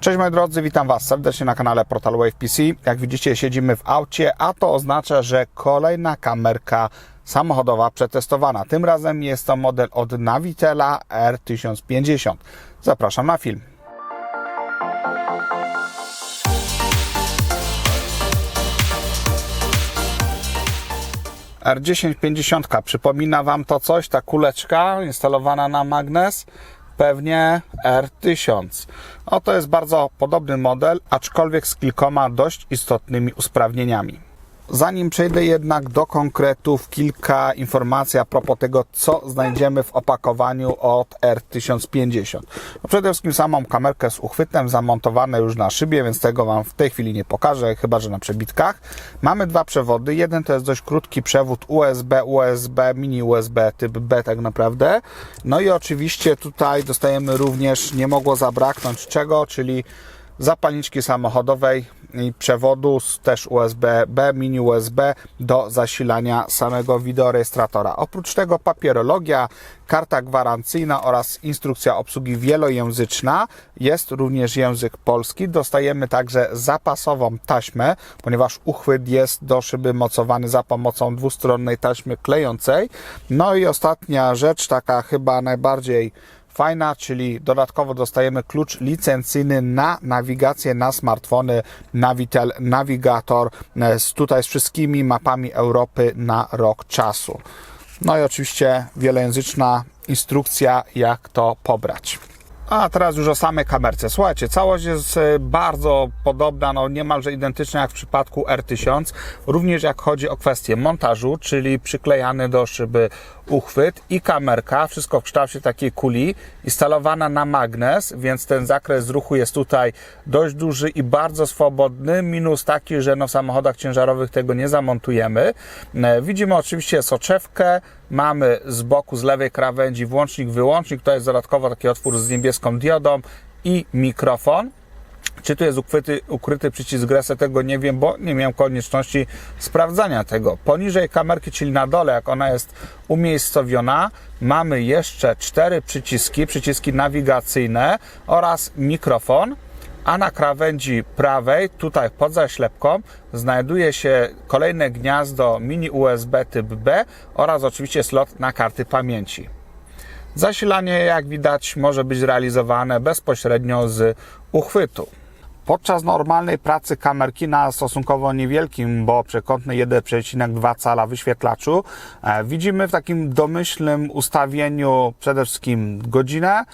Cześć moi drodzy, witam Was serdecznie na kanale Portal Wave PC. Jak widzicie siedzimy w aucie, a to oznacza, że kolejna kamerka samochodowa przetestowana. Tym razem jest to model od Navitela R1050. Zapraszam na film. R1050. Przypomina Wam to coś? Ta kuleczka instalowana na magnes? Pewnie R1000. O, to jest bardzo podobny model, aczkolwiek z kilkoma dość istotnymi usprawnieniami. Zanim przejdę jednak do konkretów, kilka informacji a propos tego, co znajdziemy w opakowaniu od R1050. No przede wszystkim samą kamerkę z uchwytem zamontowane już na szybie, więc tego Wam w tej chwili nie pokażę, chyba że na przebitkach. Mamy dwa przewody. Jeden to jest dość krótki przewód USB, USB, mini USB typ B tak naprawdę. No i oczywiście tutaj dostajemy również, nie mogło zabraknąć czego, czyli zapalniczki samochodowej i przewodu też USB-B, mini USB do zasilania samego wideorejestratora. Oprócz tego papierologia, karta gwarancyjna oraz instrukcja obsługi wielojęzyczna. Jest również język polski. Dostajemy także zapasową taśmę, ponieważ uchwyt jest do szyby mocowany za pomocą dwustronnej taśmy klejącej. No i ostatnia rzecz, taka chyba najbardziej fajna, czyli dodatkowo dostajemy klucz licencyjny na nawigację na smartfony Navitel Navigator z tutaj z wszystkimi mapami Europy na rok czasu. No i oczywiście wielojęzyczna instrukcja, jak to pobrać. A teraz już o samej kamerce. Słuchajcie, całość jest e, bardzo podobna, no niemalże identyczna jak w przypadku R1000. Również jak chodzi o kwestię montażu, czyli przyklejany do szyby uchwyt i kamerka, wszystko w kształcie takiej kuli, instalowana na magnes, więc ten zakres ruchu jest tutaj dość duży i bardzo swobodny. Minus taki, że no w samochodach ciężarowych tego nie zamontujemy. E, Widzimy oczywiście soczewkę, mamy z boku, z lewej krawędzi włącznik, wyłącznik, to jest dodatkowo taki otwór z niebieską diodą i mikrofon. Czy tu jest ukryty, ukryty przycisk reset, tego nie wiem, bo nie miałem konieczności sprawdzania tego. Poniżej kamerki, czyli na dole, jak ona jest umiejscowiona, mamy jeszcze cztery przyciski, przyciski nawigacyjne oraz mikrofon a na krawędzi prawej, tutaj pod zaślepką, znajduje się kolejne gniazdo mini USB typ B oraz oczywiście slot na karty pamięci. Zasilanie, jak widać, może być realizowane bezpośrednio z uchwytu. Podczas normalnej pracy kamerki na stosunkowo niewielkim, bo przekątny 1,2 cala wyświetlaczu, e, widzimy w takim domyślnym ustawieniu przede wszystkim godzinę,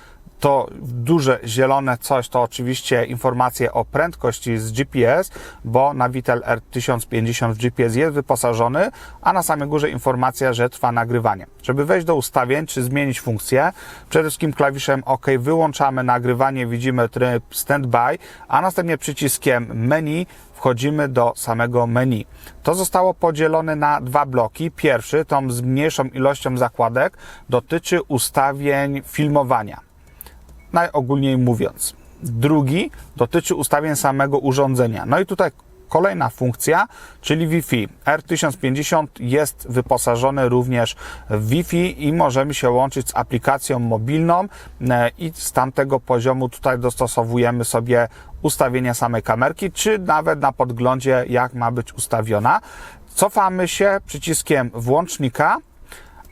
to duże zielone coś to oczywiście informacje o prędkości z GPS, bo Navitel R1050 w GPS jest wyposażony, a na samej górze informacja, że trwa nagrywanie. Żeby wejść do ustawień czy zmienić funkcję, przede wszystkim klawiszem OK wyłączamy nagrywanie, widzimy tryb standby, a następnie przyciskiem menu wchodzimy do samego menu. To zostało podzielone na dwa bloki. Pierwszy, tą z mniejszą ilością zakładek, dotyczy ustawień filmowania najogólniej mówiąc. Drugi dotyczy ustawień samego urządzenia. No i tutaj kolejna funkcja, czyli Wi-Fi. R1050 jest wyposażony również w Wi-Fi i możemy się łączyć z aplikacją mobilną e, i z tamtego poziomu tutaj dostosowujemy sobie ustawienia samej kamerki, czy nawet na podglądzie, jak ma być ustawiona. Cofamy się przyciskiem włącznika,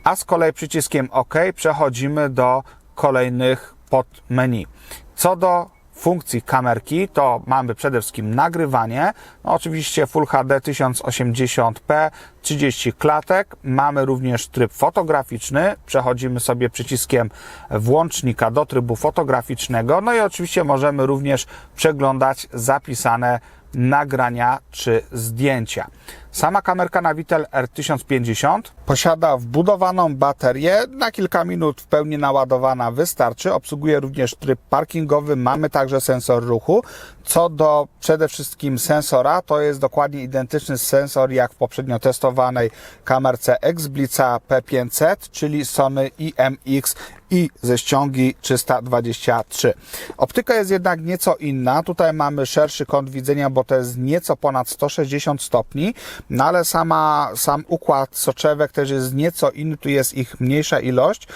a z kolei przyciskiem OK przechodzimy do kolejnych pod menu. Co do funkcji kamerki, to mamy przede wszystkim nagrywanie, no oczywiście Full HD 1080p, 30 klatek. Mamy również tryb fotograficzny. Przechodzimy sobie przyciskiem włącznika do trybu fotograficznego. No i oczywiście możemy również przeglądać zapisane nagrania czy zdjęcia. Sama kamerka Navitel R1050 posiada wbudowaną baterię. Na kilka minut w pełni naładowana wystarczy. Obsługuje również tryb parkingowy. Mamy także sensor ruchu. Co do przede wszystkim sensora, to jest dokładnie identyczny sensor jak w poprzednio testowanej kamerce Xblica P500, czyli Sony IMX i ze ściągi 323. Optyka jest jednak nieco inna. Tutaj mamy szerszy kąt widzenia, bo to jest nieco ponad 160 stopni, no ale sama, sam układ soczewek też jest nieco inny, tu jest ich mniejsza ilość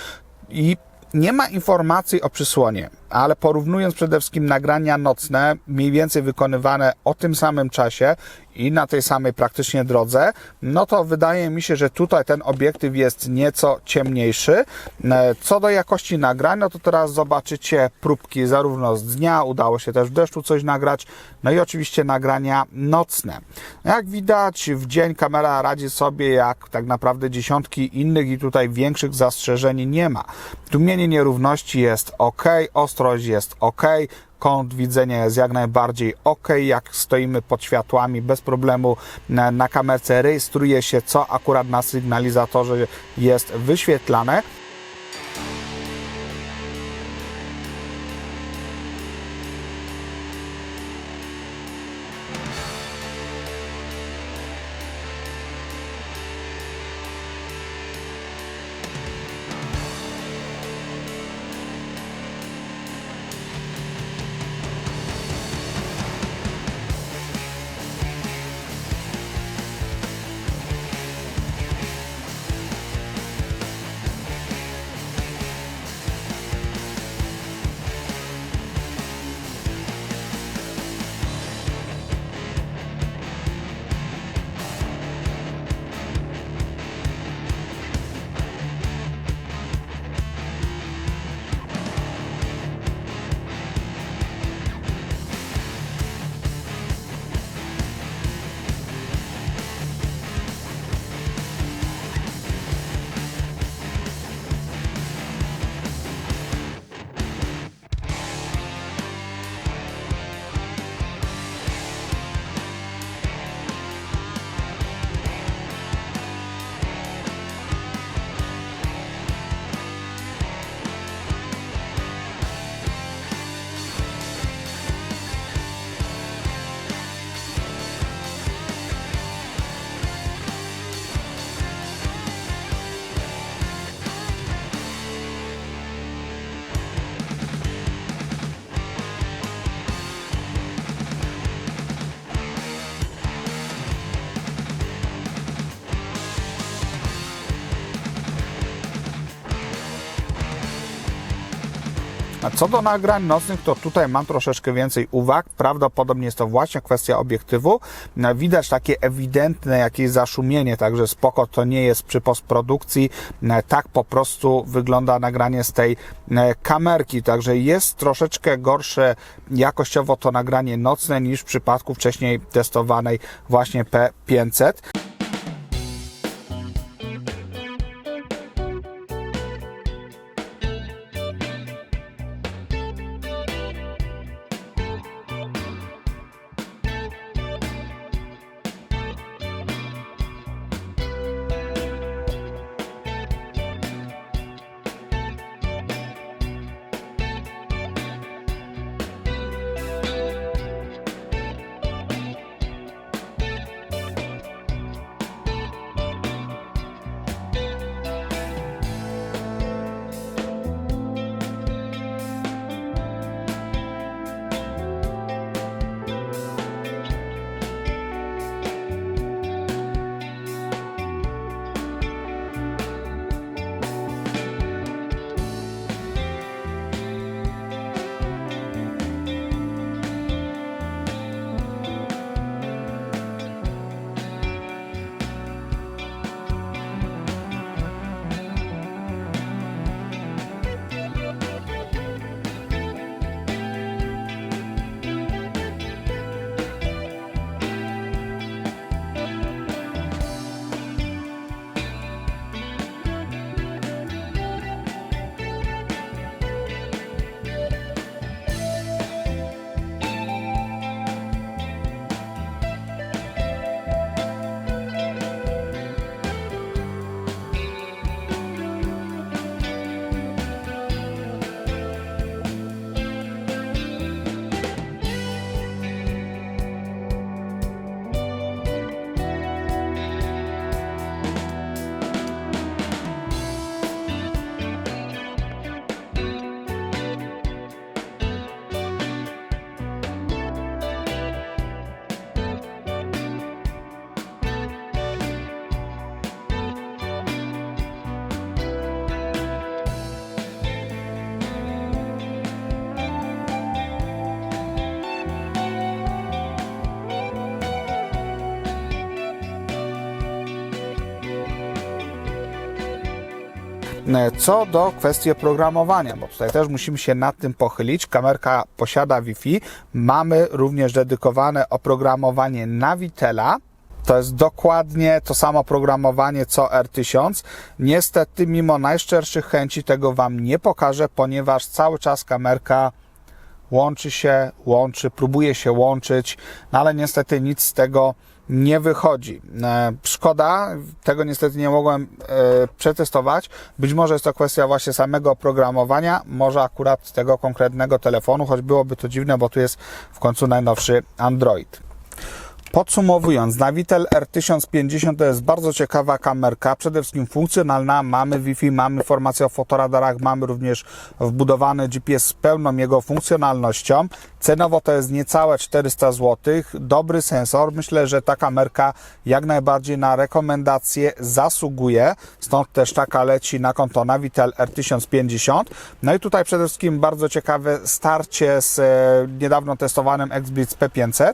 i nie ma informacji o przysłonie. Ale porównując przede wszystkim nagrania nocne, mniej więcej wykonywane o tym samym czasie i na tej samej praktycznie drodze, no to wydaje mi się, że tutaj ten obiektyw jest nieco ciemniejszy. E, Co do jakości nagrań, no to teraz zobaczycie próbki zarówno z dnia, udało się też w deszczu coś nagrać, no i oczywiście nagrania nocne. Jak widać, w dzień kamera radzi sobie jak tak naprawdę dziesiątki innych i tutaj większych zastrzeżeń nie ma. Tłumienie nierówności jest ok, ostrość jest ok, kąt widzenia jest jak najbardziej ok, jak stoimy pod światłami bez problemu na, kamerce rejestruje się co akurat na sygnalizatorze jest wyświetlane. A co do nagrań nocnych, to tutaj mam troszeczkę więcej uwag. Prawdopodobnie jest to właśnie kwestia obiektywu. No, Widać takie ewidentne jakieś zaszumienie, także spoko to nie jest przy postprodukcji. No, Tak po prostu wygląda nagranie z tej e, kamerki, także jest troszeczkę gorsze jakościowo to nagranie nocne niż w przypadku wcześniej testowanej właśnie P500. Co do kwestii oprogramowania, bo tutaj też musimy się nad tym pochylić. Kamerka posiada Wi-Fi. Mamy również dedykowane oprogramowanie Navitela. To jest dokładnie to samo programowanie co R1000. Niestety, mimo najszczerszych chęci, tego Wam nie pokażę, ponieważ cały czas kamerka łączy się, łączy, próbuje się łączyć, no ale niestety nic z tego nie wychodzi. E, Szkoda, tego niestety nie mogłem e, przetestować. Być może jest to kwestia właśnie samego oprogramowania, może akurat tego konkretnego telefonu, choć byłoby to dziwne, bo tu jest w końcu najnowszy Android. Podsumowując, Navitel R1050 to jest bardzo ciekawa kamerka, przede wszystkim funkcjonalna, mamy Wi-Fi, mamy informacje o fotoradarach, mamy również wbudowany GPS z pełną jego funkcjonalnością. Cenowo to jest niecałe 400 zł, dobry sensor, myślę, że ta kamerka jak najbardziej na rekomendacje zasługuje, stąd też taka leci na konto Navitel R1050. No i tutaj przede wszystkim bardzo ciekawe starcie z e, niedawno testowanym XBlitz P500.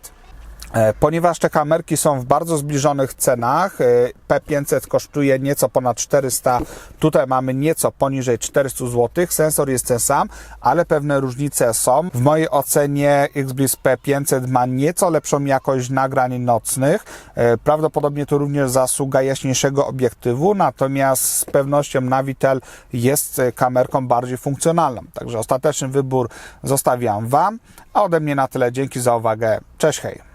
E, Ponieważ te kamerki są w bardzo zbliżonych cenach, e, P500 kosztuje nieco ponad 400, tutaj mamy nieco poniżej 400 zł. Sensor jest ten sam, ale pewne różnice są. W mojej ocenie XBLIS P500 ma nieco lepszą jakość nagrań nocnych. E, Prawdopodobnie to również zasługa jaśniejszego obiektywu, natomiast z pewnością Navitel jest kamerką bardziej funkcjonalną. Także ostateczny wybór zostawiam Wam, a ode mnie na tyle. Dzięki za uwagę. Cześć, hej.